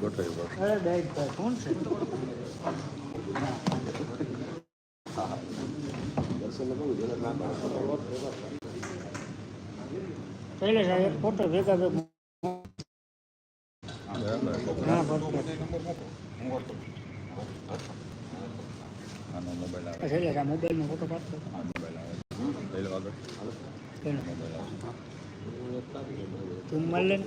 ગોઠવી પડશે કોણ છે? પહેલે સાહેબ ફોટો ભેગા ભેગા મોબાઈલ મોબાઈલનો ફોટો પાડતો મોબાઈલ આવે. તું મળે ને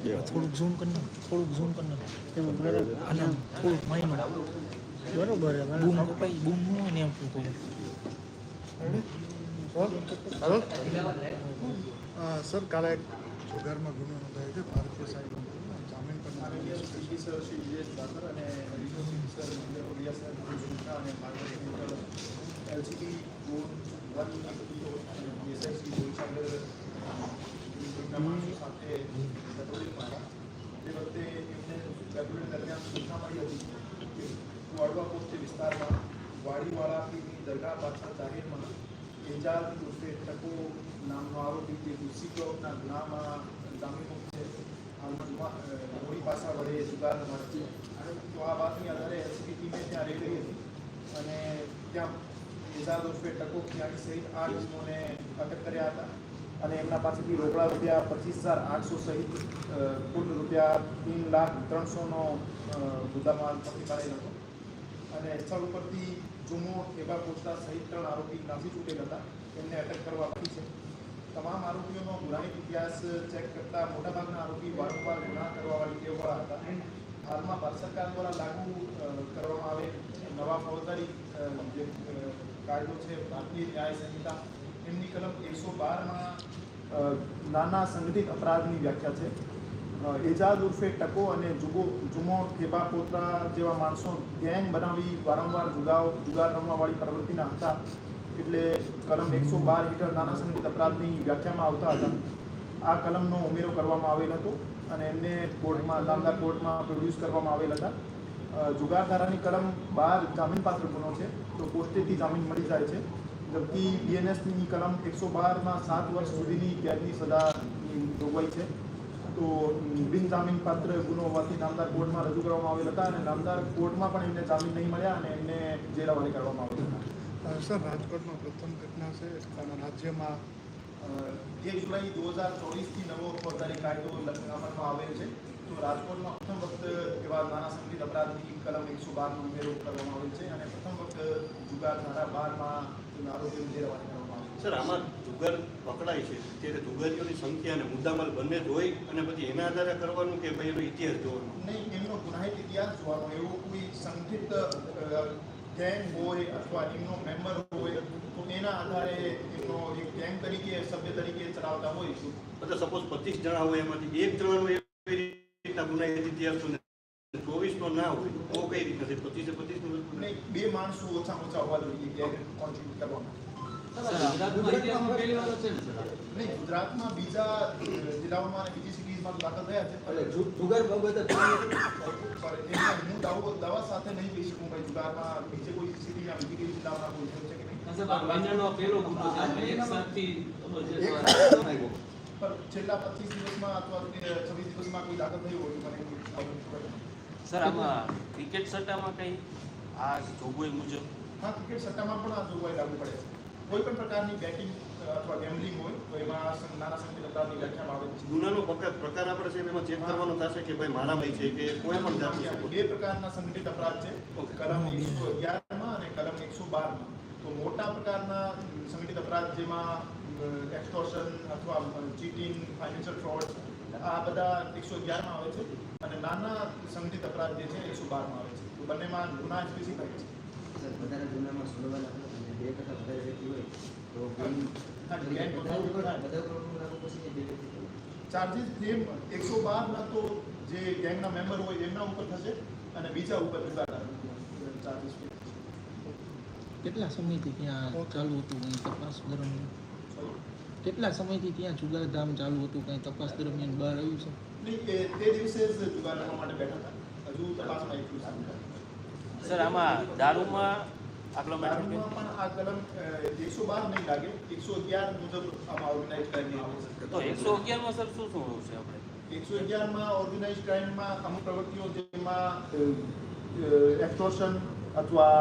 થોડુંક ઝૂમ કરી નાખ થોડુંક ઝૂમ કરી નાખ. તેમાં બરાબર? અને થોડુંક માઇનો બરોબર બૂમ. કપાઈ બૂમ ન હોય ને એમ કહું અ, સર કાલે જુગારમાં ગુનો નોંધાયો છે ભારતીય સાહેબ જામીન પર નાખેલો છે. વિસ્તારમાં વાડીવાળાની દરગાહ પાછળ જાહેરમાં એજાજ ઉર્ફે ટકો નામનો આરોપી જે તુલસી ચોકના ગુનામાં જામીન છે હોળી પાસા વડે જુગાર રમાડે અને આ વાતની આધારે એસપી ત્યાં રેડ કરી હતી અને ત્યાં એજાજ ઉર્ફે ટકો ખિયાણી સહિત આઠ ઇસમોને અટક કર્યા હતા અને એમના પાસેથી રોકડા રૂપિયા પચીસ હજાર આઠસો સહિત કુલ રૂપિયા तीन લાખ ત્રણસોનો મુદ્દામાલ પકડી પાડેલ હતો. અને સ્થળ ઉપરથી જુમો, એવા પોસ્ટા સહિત ત્રણ આરોપી નાસી છૂટેલ હતા. એમને અટક કરવા આપી છે. તમામ આરોપીઓનો ગુનાહિત ઇતિહાસ ચેક કરતા મોટાભાગના આરોપી વારંવાર ગુના કરવાવાળી ટેવવાળા હતા. હાલમાં ભારત સરકાર દ્વારા લાગુ કરવામાં આવે નવા ફોજદારી જે કાયદો છે, ભારતીય ન્યાય સંહિતા એમની કલમ એકસો બારમાં નાના સંગઠિત અપરાધની વ્યાખ્યા છે. એજાદ ઉર્ફે ટકો અને જુગો, જુમો ઠેબા પોતરા જેવા માણસો ગેંગ બનાવી વારંવાર જુગાવ, જુગાર રમવાવાળી પ્રવૃત્તિના હતા. એટલે કલમ એકસો બાર હેઠળ નાના સંગઠિત અપરાધની વ્યાખ્યામાં આવતા હતા. આ કલમનો ઉમેરો કરવામાં આવેલ હતો અને એમને કોર્ટમાં, લાંબા કોર્ટમાં પ્રોડ્યુસ કરવામાં આવેલ હતા. જુગારધારાની કલમ બાર જામીનપાત્ર ગુનો છે, તો કોર્ટેથી જામીન મળી જાય છે. જબકી બીએનએસની કલમ એકસો બારમાં સાત વર્ષ સુધીની કેદની સજાની જોગવાઈ છે. તો બિન જામીન પાત્ર ગુનો હોવાથી નામદાર કોર્ટમાં રજૂ કરવામાં આવેલ હતા અને નામદાર કોર્ટમાં પણ એમને જામીન નહીં મળ્યા અને એમને જેલ હવાલે કરવામાં આવેલ હતા. સર રાજકોટમાં પ્રથમ ઘટના છે અને રાજ્યમાં એક જુલાઈ દો હજાર ચોવીસથી નવો ફોજદારી કાયદો અમલમાં આવેલ છે. તો રાજકોટમાં પ્રથમ વખત નાના સંગીત અપરાધની કલમ એકસો બારનો ઉમેરો કરવામાં આવેલ છે અને પ્રથમ વખત જુગાર ધારા બારમાં તેનો આરોપી ઉમેરવાની કરવામાં આવે છે. સર આમાં જુગાર પકડાય છે. ત્યારે જુગારીઓની સંખ્યા અને મુદ્દામાલ બંને જોઈ અને પછી એના આધારે કરવાનું કે ભાઈ એનો ઇતિહાસ જોવાનો? નહીં એમનો ગુનાહિત ઇતિહાસ જોવાનો એવો કોઈ સંગઠિત ગેંગ હોય અથવા એમનો મેમ્બર હોય તો એના આધારે એમનો એક ગેંગ તરીકે સભ્ય તરીકે ચલાવતા હોય છે. બધા સપોઝ પચીસ જણા હોય એમાંથી એક જણાનો એવી રીતના ગુનાહિત ઇતિહાસ હોય ના હોય તો કઈ રીતના છે પચીસે પચીસનું બે માણસો ઓછા ઓછા હોવા જોઈએ કોન્ટ્રીબ્યુટ કરવામાં નહીં ગુજરાતમાં બીજા જિલ્લાઓમાં અને બીજી સિટીઝમાં દાખલ થયા છે જુગાર બાબતે પણ એમાં હું દાવો દાવા સાથે નહીં કહી શકું ભાઈ જુગારમાં બીજે કોઈ સિટીમાં બીજી કોઈ જિલ્લામાં કોઈ છે કે નહીં છેલ્લા પચીસ દિવસમાં અથવા છવ્વીસ દિવસમાં કોઈ દાખલ થયું હોય મને. સર આમાં ક્રિકેટ સટ્ટામાં કઈ આ જોગવાઈ મુજબ? હા ક્રિકેટ સટ્ટામાં પણ આ જોગવાઈ લાગુ પડે છે. કોઈ પણ પ્રકારની બેટિંગ અથવા ગેમ્બલિંગ હોય તો એમાં નાના સંકેત અપરાધની વ્યાખ્યામાં આવે છે. ગુનાનો પ્રકાર પ્રકાર આપણે છે એમાં ચેક કરવાનો થશે કે ભાઈ મારામાં છે કે કોઈ પણ જાતની. બે પ્રકારના સંગઠિત અપરાધ છે. કલમ એકસો અગિયારમાં અને કલમ એકસો બારમાં. તો મોટા પ્રકારના સંગઠિત અપરાધ જેમાં એક્સટોર્શન અથવા ચીટિંગ ફાઇનાન્શિયલ ફ્રોડ આ બધા એકસો અગિયારમાં આવે છે અને નાના સંગઠિત અપરાધ જે છે એકસો બારમાં આવે છે. તો બંનેમાં ગુના સ્પેસિફાઈ છે. સર વધારે ગુનામાં અને બે કરતાં વધારે વ્યક્તિ હોય તો ચાર્જિસ જેમ એકસો બારના તો જે ગેંગના મેમ્બર હોય એમના ઉપર થશે અને બીજા ઉપર જુદા ચાર્જિસ કેટલા સમયથી ત્યાં ચાલુ હતું તપાસ દરમિયાન? કેટલા સમયથી ત્યાં જુગારધામ ચાલુ હતું? કંઈ તપાસ દરમિયાન બહાર આવ્યું છે? નહીં તે દિવસે જ માટે બેઠા હતા. હજુ તપાસમાં એટલું સર આમાં દારૂમાં મેટર દારૂમાં પણ આ કલમ એકસો બાર નહીં લાગે. એકસો અગિયાર મુજબ આમાં ઓર્ગેનાઇઝ ક્રાઇમ તો એકસો અગિયારમાં સર શું શું છે આપણે? એકસો અગિયારમાં ઓર્ગેનાઇઝ ક્રાઇમમાં અમુક પ્રવૃત્તિઓ જેમાં એક્સટોર્શન અથવા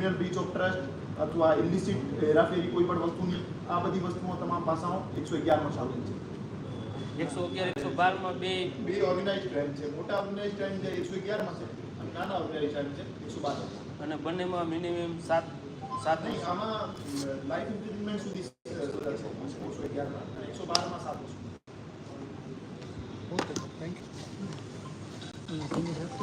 ક્રિમિનલ બ્રીચ ઓફ ટ્રસ્ટ અથવા ઇલિસિટ હેરાફેરી કોઈ પણ વસ્તુની આ બધી વસ્તુઓ તમામ પાસાઓ એકસો અગિયારમાં સામેલ છે. એકસો અગિયાર એકસો બારમાં બે. બે ઓર્ગેનાઇઝ ક્રાઇમ છે. મોટા ઓર્ગેનાઇઝ ક્રાઇમ છે એકસો અગિયારમાં છે અને નાના ઓર્ગેનાઇઝ ક્રાઇમ છે એકસો બાર. અને બંનેમાં મિનિમમ સાત સાત નહીં આમાં લાઈફ ઇમ્પ્રિઝનમેન્ટ સુધી એકસો અગિયારમાં અને એકસો બારમાં સાત ઓકે થેન્ક યુ અને તેની સાથે